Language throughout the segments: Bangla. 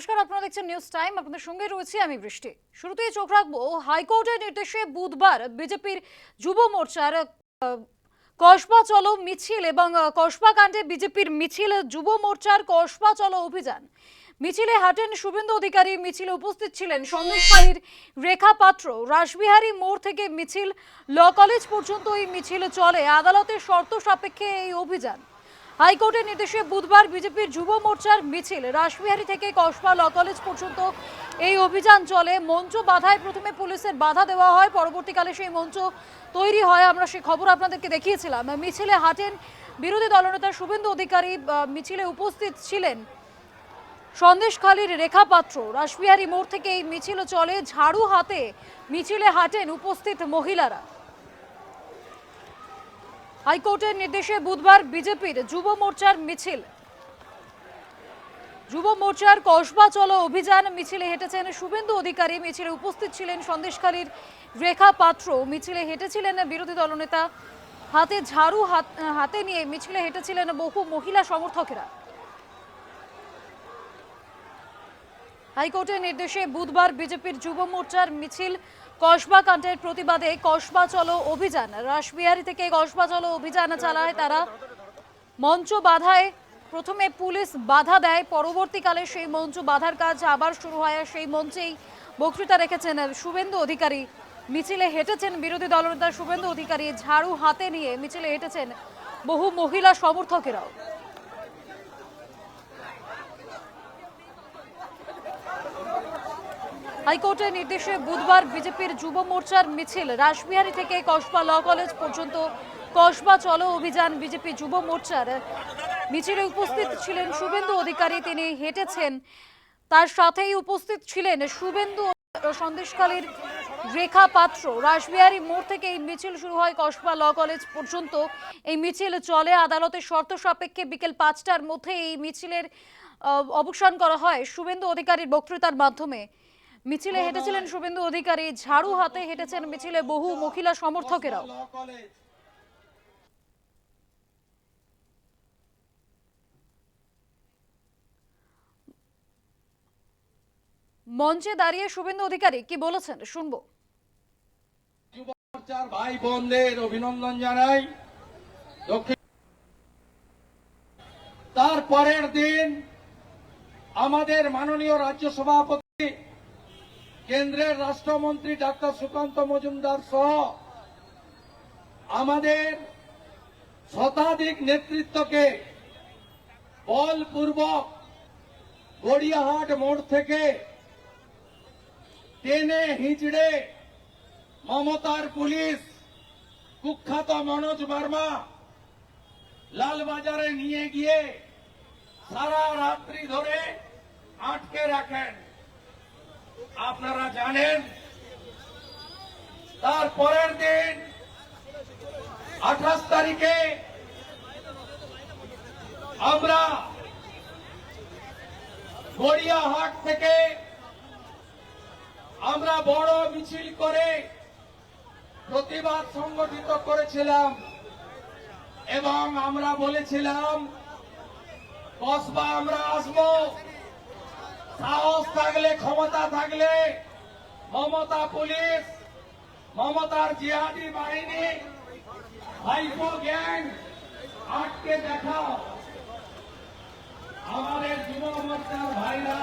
নমস্কার, আপনারা দেখছেন নিউজ টাইম আপনাদের সঙ্গে রয়েছি আমি বৃষ্টি। শুরুতেই চোখ রাখব, হাইকোর্টের নির্দেশে বুধবার বিজেপির যুব মোর্চার কসবা চলো মিছিল এবং কসবা কাণ্ডে বিজেপির মিছিল, যুব মোর্চার কসবা চলো অভিযান। মিছিলে হাটেন শুভেন্দু অধিকারী, মিছিলে উপস্থিত ছিলেন সন্দেশখালীর রেখা পাত্র। রাসবিহারী মোড় থেকে মিছিল, ল কলেজ পর্যন্ত এই মিছিল চলে। আদালতের শর্ত সাপেক্ষে এই অভিযান। হাইকোর্টের নির্দেশে বুধবার বিজেপির যুব মোর্চার মিছিল। রাসবিহারী থেকে কসবা ল কলেজ পর্যন্ত এই অভিযান চলে। মঞ্চ বাধায় প্রথমে পুলিশের বাধা দেওয়া হয়, পরবর্তীকালে সেই মঞ্চ তৈরি হয়। আমরা সেই খবর আপনাদেরকে দেখিয়েছিলাম। মিছিলে হাঁটেন বিরোধী দলনেতা শুভেন্দু অধিকারী মিছিলে উপস্থিত ছিলেন সন্দেশখালীর রেখা পাত্র। রাসবিহারী মোড় থেকে এই মিছিল চলে। ঝাড়ু হাতে মিছিলে হাঁটেন উপস্থিত মহিলারা। হাইকোর্টের নির্দেশে বুধবার বিজেপির যুব মোর্চার মিছিল। যুব মোর্চার কসবা চলো অভিযান মিছিলে হেঁটেছেন শুভেন্দু অধিকারী। মিছিলে উপস্থিত ছিলেন সন্দেশখালীর রেখা পাত্র। মিছিলে হেঁটেছিলেন বিরোধী দলনেতা। হাতে ঝাড়ু হাতে নিয়ে মিছিলে হেঁটেছিলেন বহু মহিলা সমর্থকেরা। হাইকোর্টের নির্দেশে বুধবার বিজেপির যুব মোর্চার মিছিল কসবা কাণ্ডের প্রতিবাদে কসবা চলো অভিযান। রাসবিহারী থেকে কসবা চলো অভিযান চালায় তারা। মঞ্চ বাধায় প্রথমে পুলিশ বাধা দেয়, পরবর্তীকালে সেই মঞ্চ বাধার কাজ আবার শুরু হয় সেই মঞ্চেই বক্তৃতা রেখেছেন শুভেন্দু অধিকারী। মিছিলে হেঁটেছেন বিরোধী দলনেতা শুভেন্দু অধিকারী, ঝাড়ু হাতে নিয়ে মিছিলে হেঁটেছেন বহু মহিলা সমর্থকেরাও। হাইকোর্টের নির্দেশে বুধবার বিজেপির যুব মোর্চার মিছিল। রাসবিহারী থেকে কসবা ল কলেজ পর্যন্ত কসবা চলো অভিযান বিজেপি যুব মোর্চার। মিছিলে উপস্থিত ছিলেন শুভেন্দু অধিকারী, তিনি হেঁটেছেন। তার সাথেই উপস্থিত ছিলেন শুভেন্দু সন্দেশকালীর রেখা পাত্র। রাসবিহারী মোড় থেকে এই মিছিল শুরু হয় কসবা ল কলেজ পর্যন্ত। এই মিছিল চলে আদালতের শর্ত সাপেক্ষে বিকেল পাঁচটার মধ্যে এই মিছিলের অবসান করা হয়। শুভেন্দু অধিকারীর বক্তৃতার মাধ্যমে মিছিলে হেঁটেছিলেন শুভেন্দু অধিকারী, ঝাড়ু হাতে হেঁটেছেন মিছিলে বহু মহিলা সমর্থকেরাও। মঞ্চে দাঁড়িয়ে শুভেন্দু অধিকারী কি বলেছেন শুনব। ভাই বোনদের অভিনন্দন জানাই। তারপরের দিন আমাদের মাননীয় রাজ্য সভাপতি কেন্দ্রের রাষ্ট্রমন্ত্রী ডাক্তার সুকান্ত মজুমদার সহ আমাদের শতাধিক নেতৃত্বকে বলপূর্বক গড়িয়াহাট মোড় থেকে টেনে হিঁচড়ে মমতার পুলিশ কুখ্যাত মনোজ বর্মা লালবাজারে নিয়ে গিয়ে সারা রাত্রি ধরে আটকে রাখেন। আপনারা জানেন, তার পরের দিন আঠাশ তারিখে আমরা গড়িয়াহাট থেকে আমরা বড় মিছিল করে প্রতিবাদ সংগঠিত করেছিলাম এবং আমরা বলেছিলাম, কসবা আমরা আসব। সাহস থাকলে, ক্ষমতা থাকলে মমতা পুলিশ, মমতার জিহাদি বাহিনী, ভাইপো গ্যাং, আটকে দেখাও। আমাদের যুব মোর্চার ভাইরা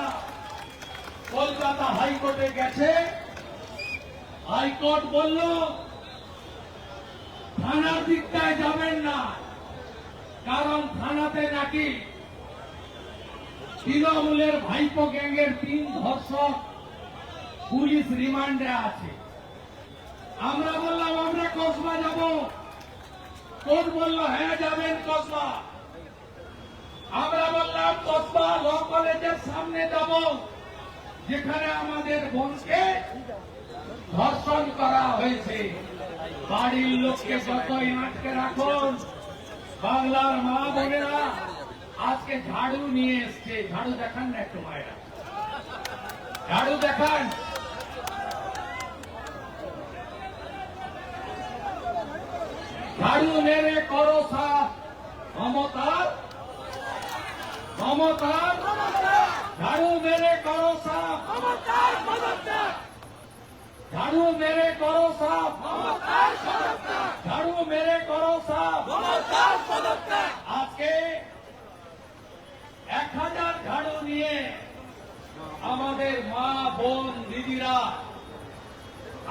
কলকাতা হাইকোর্টে গেছে। হাইকোর্ট বলল, থানার দিকটায় যাবেন না, কারণ থানাতে নাকি তৃণমূলের ভাইপো গ্যাংয়ের তিন ধর্ষক পুলিশ রিমান্ডে আছে। আমরা বললাম, আমরা কসবা যাব। কোর্ট বলল হ্যাঁ যাবেন কসবা। আমরা বললাম, কসবা ল কলেজের সামনে যাব, যেখানে আমাদের বোনকে ধর্ষণ করা হয়েছে। বাড়ির লোককে যতই আটকে রাখুন, বাংলার মা বোনেরা আজকে ঝাড়ু নিয়ে এসছে। ঝাড়ু দেখান না একটু মায়েরা। ঝাড়ু দেখান। ঝাড়ু মেরে করো সাফ মমতার মমতার ঝাড়ু মেরে করো সাফ ঝাড়ু মেরে করো সাফ ঝাড়ু মেরে করো সাফ এক হাজার ঝাড়ু নিয়ে আমাদের মা, বোন, দিদিরা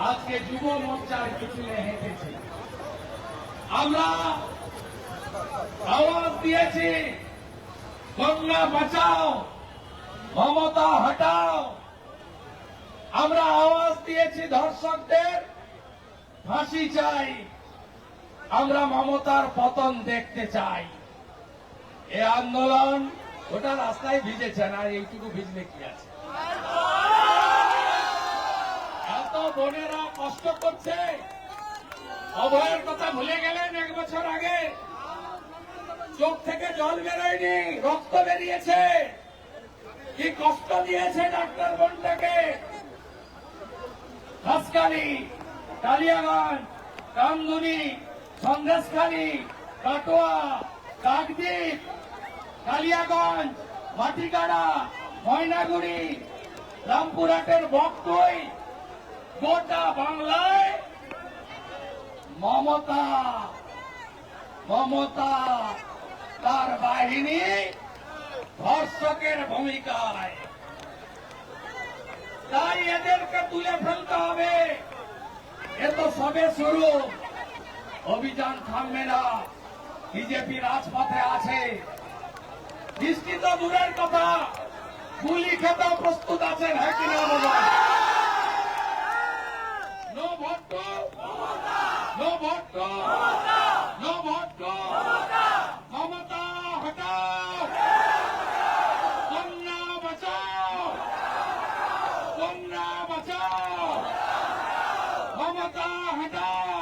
আজকে যুব মোর্চার মিছিলে হেঁটেছে। আমরা আওয়াজ দিয়েছি, গঙ্গা বাঁচাও, মমতা হটাও। আমরা আওয়াজ দিয়েছি, ধর্ষকদের ফাঁসি চাই। আমরা মমতার পতন দেখতে চাই। এ আন্দোলন ওটা রাস্তায় ভিজেছে না এইটুকু ভিজলে কি আছে? বোনেরা কষ্ট করছে। অভয়ের কথা ভুলে গেলেন এক বছর আগে। চোখ থেকে জল বেরোয়নি, রক্ত বেরিয়েছে। কি কষ্ট দিয়েছে ডাক্তার বোনটাকে। হাসকালি কালিয়াগঞ্জ কামদুনি সন্দেশখালী, কাটোয়া, কাকদ্বীপ, কালিয়াগঞ্জ মাটিগাড়া ময়নাগুড়ি, রামপুরহাটের বকটই গোটা বাংলায় মমতা মমতা তার বাহিনী ধর্ষকের ভূমিকায়। তাই এদেরকে তুলে ফেলতে হবে। এ তো সবে শুরু। অভিযান থামবে না। বিজেপি রাজপথে আছে। দৃষ্টি দূরের কথা। গুলি খেতেও প্রস্তুত আছেন হ্যাঁ কিনা বাবা হটাও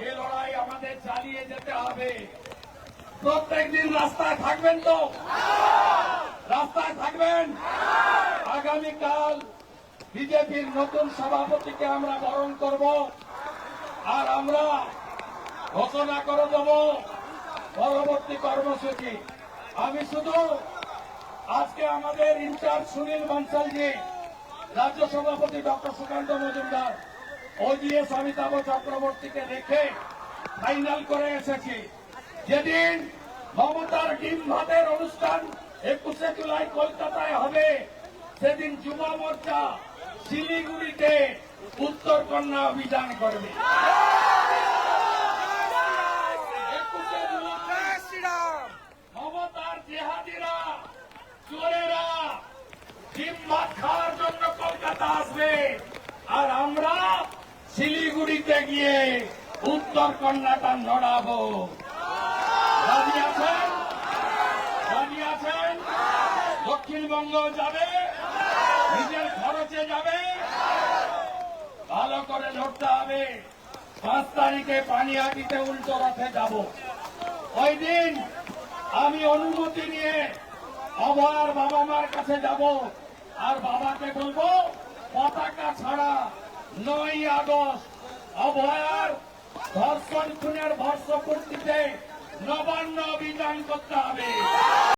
এ লড়াই আমাদের চালিয়ে যেতে হবে প্রত্যেক রাস্তায় থাকবেন তো রাস্তায় থাকবেন আগামীকাল বিজেপির নতুন সভাপতিকে আমরা বরণ করব। আর আমরা ঘোষণা করে দেব পরবর্তী কর্মসূচি। আমি শুধু আজকে আমাদের ইনচার্জ সুনীল বনসালজি, রাজ্য সভাপতি ডক্টর সুকান্ত মজুমদার ওজিএস অমিতাভ চক্রবর্তীকে রেখে ফাইনাল করে এসেছি। যেদিন মমতার ডিম ভাতের অনুষ্ঠান একুশে জুলাই কলকাতায় হবে, সেদিন যুব মোর্চা শিলিগুড়িতে উত্তর কন্যা অভিযান করবে। মমতার জেহাদিরা, চোরেরা ভাত খাওয়ার জন্য কলকাতা আসবে। আর আমরা শিলিগুড়িতে গিয়ে উত্তর কন্যাটা নড়াবো। রাজি আছেন? আছেন? দক্ষিণবঙ্গ যাবে নিজের খরচে যাবে ভালো করে লড়তে হবে। পাঁচ তারিখে পানিহাটিতে উল্টো রথে যাব। ওই দিন আমি অনুমতি নিয়ে অভয়ার বাবা মার কাছে যাব। আর বাবাকে বলব, পতাকা ছাড়া নয় আগস্ট অভয়ার ধর্ষণ খুনের বর্ষপূর্তিতে নবান্ন অভিযান করতে হবে।